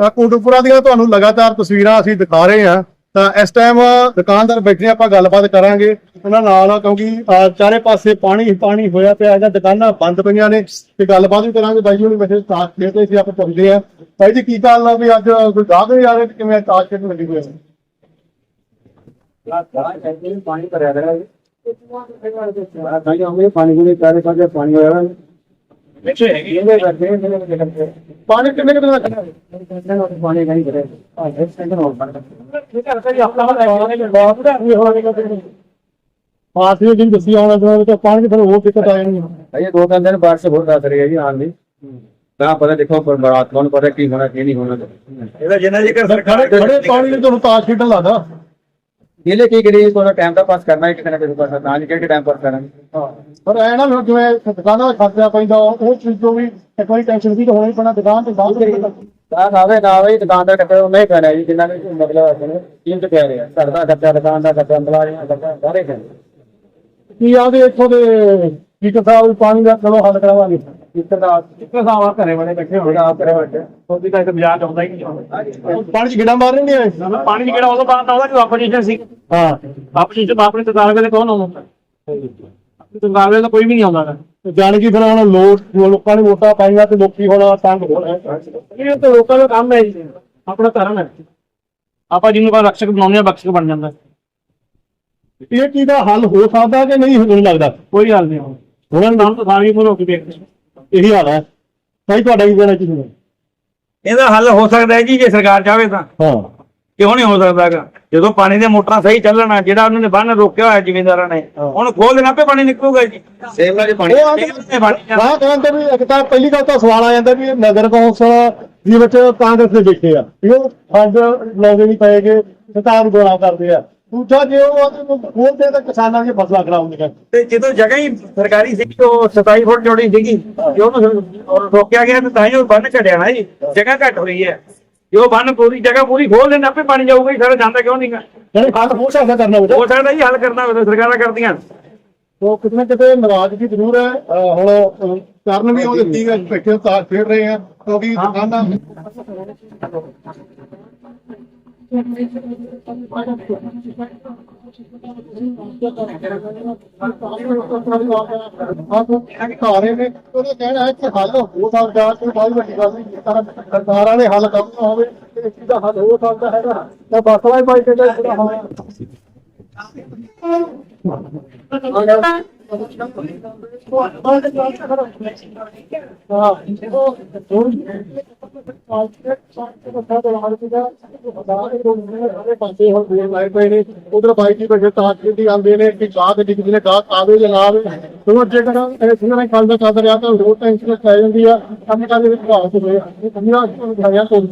ਤਾਂ ਕੋਟਕਪੁਰਾ ਦੀਆਂ ਤੁਹਾਨੂੰ ਲਗਾਤਾਰ ਤਸਵੀਰਾਂ ਅਸੀਂ ਦਿਖਾ ਰਹੇ ਹਾਂ। ਤਾਂ ਇਸ ਟਾਈਮ ਦੁਕਾਨਦਾਰ ਬੈਠੇ ਆਪਾਂ ਗੱਲਬਾਤ ਕਰਾਂਗੇ। ਉਹਨਾਂ ਨਾਲ ਕਿਉਂਕਿ ਚਾਰੇ ਪਾਸੇ ਪਾਣੀ ਹੀ ਪਾਣੀ ਹੋਇਆ ਪਿਆ ਹੈਗਾ ਦੁਕਾਨਾਂ ਬੰਦ ਪਈਆਂ ਨੇ। ਤੇ ਗੱਲਬਾਤ ਵੀ ਕਰਾਂਗੇ। ਬਾਈ ਜੀ ਹੁਣੀ ਬੈਠੇ ਤਾਸ਼ ਖੇਡਦੇ ਸੀ ਆਪਾਂ ਪੁੱਛਦੇ ਆ ਬਾਈ ਜੀ, ਕੀ ਗੱਲ ਆ ਵੀ ਅੱਜ ਕੋਈ ਗਾਹਕ ਨਹੀਂ ਆ ਰਹੇ ਕਿਵੇਂ ਤਾਸ਼ ਖੇਡਣ ਲੱਗੀ ਹੋਏ ਨੇ ਪਾਣੀ ਭਰਿਆ ਰਿਹਾ ਹੈ ਭਾਈ ਆਉਂਦੇ ਪਾਣੀ ਕੋਲੇ ਚਾਰੇ ਪਾਸੇ ਪਾਣੀ ਹੋਇਆ ਹੈ ਵਿੱਚ ਹੈਗੀ ਇਹਦੇ ਕਰਕੇ ਪਾਣੀ ਕਿੰਨੇ ਕਿੰਨੇ ਦਾ ਖੜਾ ਪਾਣੀ ਨਹੀਂ ਭਰੇ ਆ ਇਸ ਸੈਂਟਰ ਹੋਰ ਬੰਦ ਠੀਕ ਹੈ ਸਰ ਆਪਣਾ ਵਾਲਾ ਹੈ ਬਹੁਤ ਦਾ ਵੀ ਹੋਣਾ ਕਿ ਪਾਸ ਵੀ ਜਿੰਨ ਦੱਸੀ ਆਉਣਾ ਤੇ ਪਾਣੀ ਦੀ ਫਿਰ ਹੋਰ ਦਿੱਕਤ ਆ ਜਾਣੀ ਹੈ ਇਹ ਦੋ ਤਿੰਨ ਦਿਨ ਬਾਅਦ ਸੇ ਬਹੁਤ ਦੱਸ ਰਹੀ ਹੈ ਜੀ ਆਉਣ ਦੀ। ਤਾਂ ਪਤਾ ਦੇਖੋ ਪਰ ਬਰਾਤ ਨੂੰ ਪਤਾ ਕੀ ਹੋਣਾ ਕੀ ਨਹੀਂ ਹੋਣਾ। ਇਹਦਾ ਜਿੰਨਾ ਜ਼ਿਕਰ ਸਰਕਾਰ ਖੜੇ ਖੜੇ ਪਾਣੀ ਵਿੱਚ ਤੁਹਾਨੂੰ ਤਾਸ਼ ਖੇਡਣ ਲੱਗਦਾ। ਇਹਲੇ ਕੀ ਕਰੀ ਥੋੜਾ ਟਾਈਮ ਦਾ ਪਾਸ ਕਰਨਾ ਹੈ ਕਿ ਕਿਹਨੇ ਪਾਸ ਨਾ ਜੀ ਕਿਹੜੇ ਟਾਈਮ ਪਾਸ ਕਰਾਂਗੇ ਪਰ ਐ ਨਾ ਵੀ ਜਿਵੇਂ ਦੁਕਾਨਾਂ ਦਾ ਖਰਚਾ ਪੈਂਦਾ ਉਹ ਚੀਜ਼ ਤੋਂ ਵੀ ਇੱਕ ਵਾਰੀ ਟੈਨਸ਼ਨ ਵੀ ਤਾਂ ਹੋਣੀ ਪੈਣਾ ਦੁਕਾਨ ਤੇ ਬਾਹਰ ਦੇ ਤਾਂ ਆਵੇ ਨਾ ਆਵੇ ਦੁਕਾਨਦਾਰ ਕੱਟੇ ਉਹ ਨਹੀਂ ਪੈਣਾ ਜੀ ਜਿੰਨਾ ਵੀ ਮਤਲਬ ਕੀਮਤ ਕਹਿ ਰਹੇ ਘਰ ਦਾ ਖਰਚਾ ਦੁਕਾਨ ਦਾ ਖਰਚਾ ਅੰਬਲਾਰੀਆਂ ਦਾ ਖਰਚਾ ਸਾਰੇ ਕਹਿੰਦੇ ਕੀ ਆਦੇ ਇੱਥੋਂ ਦੇ ਟੀਚਰ ਸਾਹਿਬ ਪਾਣੀ ਦਾ ਚਲੋ ਹੱਲ ਕਰਾਵਾਂਗੇ। ਇੱਕ ਦਾ ਇੱਕ ਸਾਵਾ ਘਰੇ ਬੜੇ ਬੈਠੇ ਹੋਣਾ। ਆਪ ਕਰੇ ਬੈਠੇ। ਉਹਦੀ ਤਾਂ ਇੱਕ ਬਾਜ਼ਾਰ ਚ ਆਉਂਦਾ ਹੀ ਨਹੀਂ ਪਾਣੀ ਚ ਗਿੜਾ ਮਾਰ ਰਹੇ ਨੇ ਪਾਣੀ ਦੀ ਕਿਹੜਾ ਉਦੋਂ ਬਾਅਦ ਆਉਂਦਾ ਜਦੋਂ ਆਪੋਜੀਸ਼ਨ ਸੀ। ਹਾਂ। ਆਪੋਜੀਸ਼ਨ ਆਪਣੇ ਤਦਾਰ ਵੇਲੇ ਕੌਣ ਆਉਂਦਾ? ਆਪਣੇ ਤਦਾਰ ਵੇਲੇ ਤਾਂ ਕੋਈ ਵੀ ਨਹੀਂ ਆਉਂਦਾ ਗਾ। ਤੇ ਜਾਣ ਕੀ ਫਿਰ ਹੁਣ ਲੋਕ ਲੋਕਾਂ ਨੇ ਵੋਟਾਂ ਪਾਈਆਂ ਤੇ ਲੋਕੀ ਹੁਣ ਤੰਗ ਹੋ ਰਹੇ ਇਹ ਤਾਂ ਲੋਕਾਂ ਦਾ ਕੰਮ ਹੈ ਜੀ। ਆਪਣਾ ਧਰਮ ਹੈ। ਆਪਾਂ ਜਿਹਨੂੰ ਕਾ ਰਕਸ਼ਕ ਬਣਾਉਂਦੇ ਆ ਬਖਸ਼ਕ ਬਣ ਜਾਂਦਾ। ਇਹ ਚੀਜ਼ ਦਾ ਹੱਲ ਹੋ ਸਕਦਾ ਕਿ ਨਹੀਂ ਮੈਨੂੰ ਲੱਗਦਾ। ਕੋਈ ਗੱਲ ਨਹੀਂ ਹੁਣ। ਨਾਮ ਤਾਂ ਸਾਰੀ ਉਮਰ ਹੋ ਕੇ ਦੇਖਦੇ ਇਹੀ ਹਾਲ ਹੈ। ਭਾਈ ਤੁਹਾਡਾ ਕੀ ਕਹਿਣਾ ਚਾਹੀਦਾ ਇਹਦਾ ਹੱਲ ਹੋ ਸਕਦਾ ਹੈ ਜੀ ਜੇ ਸਰਕਾਰ ਚਾਹਵੇ ਤਾਂ। ਹਾਂ। ਕਿਉਂ ਨਹੀਂ ਹੋ ਸਕਦਾਗਾ ਜਦੋਂ ਪਾਣੀ ਦੀਆਂ ਮੋਟਰਾਂ ਸਹੀ ਚੱਲਣਾ ਜਿਹੜਾ ਉਹਨਾਂ ਨੇ ਬੰਨ ਰੋਕਿਆ ਹੋਇਆ ਜ਼ਿਮੀਂਦਾਰਾਂ ਨੇ ਹੁਣ ਖੋਲ ਦੇਣਾ ਆਪੇ ਪਾਣੀ ਨਿਕਲੂਗਾ ਜੀ। ਸੇਮ ਨਾਲ ਪਾਣੀ। ਉਹ ਆਂਦੇ ਇਹ ਕਹਿੰਦਾ ਵੀ ਇੱਕ ਤਾਂ ਪਹਿਲੀ ਗੱਲ ਤਾਂ ਸਵਾਲ ਆ ਜਾਂਦਾ ਵੀ ਇਹ ਨਗਰ ਕੌਂਸਲ ਦੇ ਵਿੱਚ ਕਾਂਗਰਸ ਦੇ ਬੈਠੇ ਆ। ਉਹ ਫੰਡ ਲਾਉਂਦੇ ਨਹੀਂ ਪਏਗੇ ਸਰਕਾਰ ਨੂੰ ਗੋਲਾ ਕਰਦੇ ਆ। ਦੂਜਾ ਜੇ ਉਹ ਖੋਲਦੇ ਤਾਂ ਕਿਸਾਨਾਂ ਦੀਆਂ ਫਸਲਾਂ ਖਰਾਬ ਤੇ ਜਦੋਂ ਜਗ੍ਹਾ ਹੀ ਸਰਕਾਰੀ ਸੀ ਉਹ 27 ਫੁੱਟ ਚੌੜੀ ਸੀਗੀ ਜੇ ਉਹਨੂੰ ਔਰ ਰੋਕਿਆ ਗਿਆ ਤਾਂ ਤਾਂ ਹੀ ਉਹ ਬੰਨ ਘਟਿਆ ਨਾ ਜੀ ਜਗ੍ਹਾ ਘਟ ਹੋਈ ਹੈ। ਜੇ ਉਹ ਬੰਨ ਪੂਰੀ ਜਗ੍ਹਾ ਪੂਰੀ ਖੋਲ ਦੇਣ ਆਪੇ ਪਾਣੀ ਜਾਊਗਾ ਜੀ ਸਾਰਾ ਜਾਂਦਾ ਕਿਉਂ ਨਹੀਂਗਾ ਜਿਹੜੇ ਹੱਲ ਹੋ ਸਕਦਾ ਕਰਨਾ ਹੋ ਸਕਦਾ ਜੀ ਹੱਲ ਕਰਨਾ ਹੋਵੇ ਤਾਂ ਸਰਕਾਰਾਂ ਕਰਦੀਆਂ। ਉਹ ਕਿਤੇ ਨਾ ਕਿਤੇ ਨਾਰਾਜ਼ਗੀ ਜ਼ਰੂਰ ਹੈ ਹੁਣ ਕਾਰਨ ਵੀ ਉਹ ਦਿੱਤੀ ਹੈ ਬੈਠੇ ਤਾਰ ਖੇਡ ਰਹੇ ਆ ਕਿਉਂਕਿ ਦੁਕਾਨਾਂ ਸਾਰੇ ਨੇ ਉਹਦਾ ਕਹਿਣਾ ਹੈ। ਕਿ ਹੱਲ ਹੋ ਸਕਦਾ ਕੋਈ ਬਹੁਤ ਵੱਡੀ ਗੱਲ ਨਹੀਂ ਜੇਕਰ ਸਰਕਾਰਾਂ ਨੇ ਹੱਲ ਕਰਨਾ ਹੋਵੇ ਤੇ ਇਸ ਦਾ ਹੱਲ ਹੋ ਸਕਦਾ ਹੈਗਾ ਤਾਂ ਬਸ ਵਾਈ ਬਾਈ ਤੇ ਜਿਹੜਾ ਹੋਇਆ ਉਧਰ ਬਾਈਕ ਹੀ ਬੈਠੇ ਤਾਂ ਕਿੰਦੀ ਆਉਂਦੇ ਨੇ ਕਿ ਗਾਹ ਤੇ ਡਿੱਗਦੇ ਨੇ ਗਾਹ ਆਵੇ ਜਾਂ ਨਾ ਜੇਕਰ ਇਹ ਸੁਣਨਾ ਕੱਲ ਚੱਲ ਰਿਹਾ ਤਾਂ ਰੋਡ ਟੈਂਸ਼ਨ ਪੈ ਜਾਂਦੀ ਆ ਕੰਮ ਕਰਦੇ ਵਿੱਚ ਭਾਗ ਹੋਏ ਆ ਇਹ ਕੰਨਾਂ ਤੋਂ